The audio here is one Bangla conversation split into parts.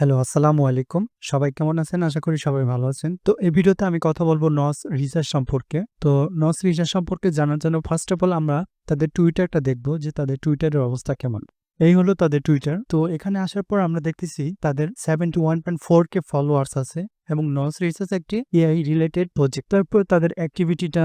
হ্যালো, আসসালামু আলাইকুম। সবাই কেমন আছেন? আশা করি সবাই ভালো আছেন। তো এই ভিডিওতে আমি কথা বলব নস রিসার্চ সম্পর্কে। তো নস রিসার্চ সম্পর্কে জানার জন্য ফার্স্ট অফ অল আমরা তাদের টুইটারটা দেখব যে তাদের টুইটারের অবস্থা কেমন। এই হলো তাদের টুইটার। তো এখানে আসার পর আমরা দেখতেছি তাদের seventy one point four K followers আছে এবং নস রিসার্চ একটি এআই রিলেটেড প্রজেক্ট তারপর তাদের অ্যাক্টিভিটিটা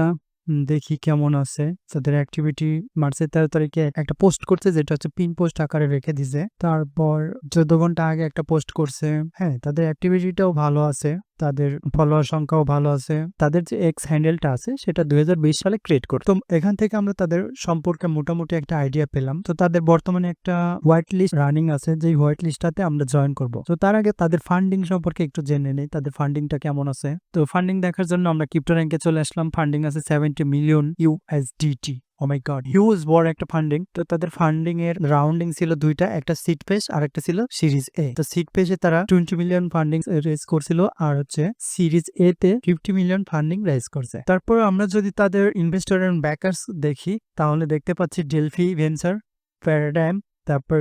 দেখি কেমন আছে। তাদের অ্যাক্টিভিটি মার্চের তেরো তারিখে একটা পোস্ট করছে, যেটা হচ্ছে পিন পোস্ট আকারে রেখে দিছে। তারপর চোদ্দ ঘণ্টা আগে একটা পোস্ট করছে। হ্যাঁ তাদের অ্যাক্টিভিটিটাও ভালো আছে। তাদের ফলোয়ার সংখ্যাও ভালো আছে। তাদের যে এক্স হ্যান্ডেলটা আছে, সেটা দুই সালে ক্রিয়েট করতো তো এখান থেকে আমরা তাদের সম্পর্কে মোটামুটি একটা আইডিয়া পেলাম। তো তাদের বর্তমানে একটা হোয়াইট লিস্ট রানিং আছে যে হোয়াইট লিস্টটাতে আমরা জয়েন করব। তো তার আগে তাদের ফান্ডিং সম্পর্কে একটু জেনে নেই, তাদের ফান্ডিংটা কেমন আছে? তো ফান্ডিং দেখার জন্য আমরা ক্রিপ্টো র্যাঙ্কে চলে আসলাম। ফান্ডিং আছে সেভেন্টি মিলিয়ন ইউএসডিটি ও গড হিউজ বড় একটা ফান্ডিং তো তাদের ফান্ডিং এর রাউন্ডিং ছিল দুইটা, একটা সিট পেজ আর একটা ছিল সিরিজ এ তো সিট পেজে তারা টোয়েন্টি মিলিয়ন ফান্ডিং রেজ করছিল আর হচ্ছে সিরিজ এ তে ফিফটি মিলিয়ন ফান্ডিং রেজ করছে। তারপর আমরা যদি তাদের ইনভেস্টর এন্ড ব্যাকার্স দেখি, তাহলে দেখতে পাচ্ছি ডেলফি ভেঞ্চার প্যারাডাইম তারপর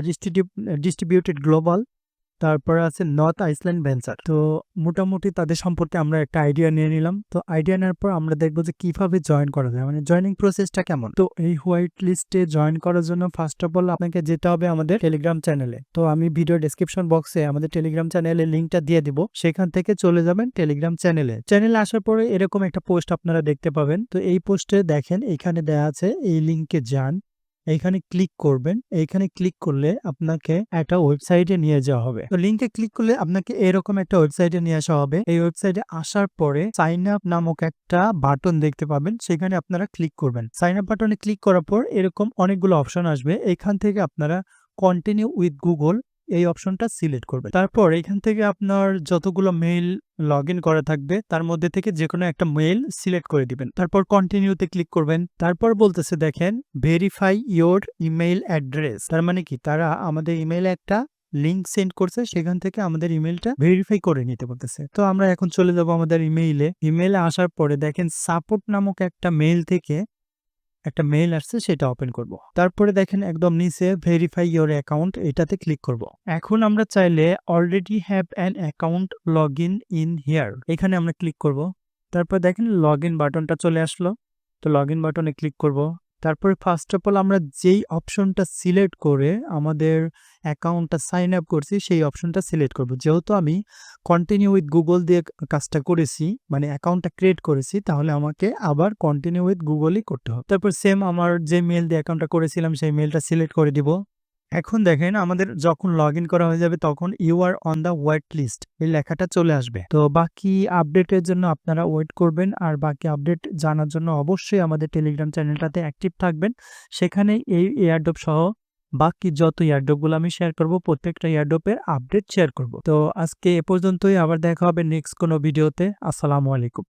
ডিস্ট্রিবিউটেড গ্লোবাল তারপর আছে নর্থ আইসল্যান্ড ভেঞ্চার তো মোটামুটি তাদের সম্পর্কে আমরা একটা আইডিয়া নিয়ে নিলাম। তো আইডিয়া নেওয়ার পর আমরা দেখব যে কীভাবে জয়েন করা যায় মানে জয়নিং প্রসেসটা কেমন। তো এই হোয়াইট লিস্টে জয়েন করার জন্য ফার্স্ট অফ অল আপনাকে যেতে হবে আমাদের টেলিগ্রাম চ্যানেলে তো আমি ভিডিও ডেসক্রিপশন বক্সে আমাদের টেলিগ্রাম চ্যানেলের লিঙ্কটা দিয়ে দিব। সেখান থেকে চলে যাবেন টেলিগ্রাম চ্যানেলে চ্যানেলে আসার পরে এরকম একটা পোস্ট আপনারা দেখতে পাবেন। তো এই পোস্টে দেখেন, এখানে দেয়া আছে এই লিঙ্কে যান। এইখানে ক্লিক করবেন। এইখানে ক্লিক করলে আপনাকে একটা ওয়েবসাইটে নিয়ে যাওয়া হবে। তো লিঙ্কে ক্লিক করলে আপনাকে এরকম একটা ওয়েবসাইটে নিয়ে আসা হবে। এই ওয়েবসাইটে আসার পরে সাইন আপ নামক একটা বাটন দেখতে পাবেন। সেখানে আপনারা ক্লিক করবেন। সাইন আপ বাটনে ক্লিক করার পর এরকম অনেকগুলো অপশন আসবে। এখান থেকে আপনারা কন্টিনিউ উইথ গুগল এই অপশনটা সিলেক্ট করবেন তারপর এখান থেকে আপনার যতগুলো মেইল লগ ইন করা থাকবে, তার মধ্যে থেকে যে কোনো একটা মেইল সিলেক্ট করে দিবেন। তারপর কন্টিনিউতে ক্লিক করবেন। তারপর বলতেছে, দেখেন ভেরিফাই ইয়োর ইমেইল অ্যাড্রেস তার মানে কি? তারা আমাদের ইমেইলে একটা লিঙ্ক সেন্ড করছে, সেখান থেকে আমাদের ইমেলটা ভেরিফাই করে নিতে বলতেছে। তো আমরা এখন চলে যাব আমাদের ইমেইলে ইমেইলে আসার পরে দেখেন সাপোর্ট নামক একটা মেইল থেকে একটা মেইল আসছে, সেটা ওপেন করব। তারপরে দেখেন একদম নিচে ভেরিফাই ইওর অ্যাকাউন্ট এটাতে ক্লিক করব। এখন আমরা চাইলে already have an account log in in here এখানে আমরা ক্লিক করব। তারপর দেখেন লগ ইন বাটনটা চলে আসলো। তো লগ ইন বাটনে ক্লিক করব। তারপরে ফার্স্ট অফ অল আমরা যেই অপশনটা সিলেক্ট করে আমাদের অ্যাকাউন্টটা সাইন আপ করছি, সেই অপশনটা সিলেক্ট করব। যেহেতু আমি কন্টিনিউ উইথ গুগল দিয়ে কাজটা করেছি মানে অ্যাকাউন্টটা ক্রিয়েট করেছি, তাহলে আমাকে আবার কন্টিনিউ উইথ গুগলই করতে হবে। তারপর সেম আমার যে মেল দিয়ে অ্যাকাউন্টটা করেছিলাম, সেই মেলটা সিলেক্ট করে দিব। এখন দেখেন আমাদের যখন লগ করা হয়ে যাবে তখন you are on the wait list এই লেখাটা চলে আসবে। তো বাকি আপডেটের জন্য আপনারা ওয়েট করবেন আর বাকি আপডেট জানার জন্য অবশ্যই আমাদের টেলিগ্রাম চ্যানেলটাতে অ্যাক্টিভ থাকবেন। সেখানে এই এয়ারড্রপ সহ বাকি যত এয়ারড্রপগুলো আমি শেয়ার করব, প্রত্যেকটা এয়ারড্রপের আপডেট শেয়ার করব। তো আজকে এ পর্যন্তই, আবার দেখা হবে নেক্সট কোনো ভিডিওতে আসসালামু আলাইকুম।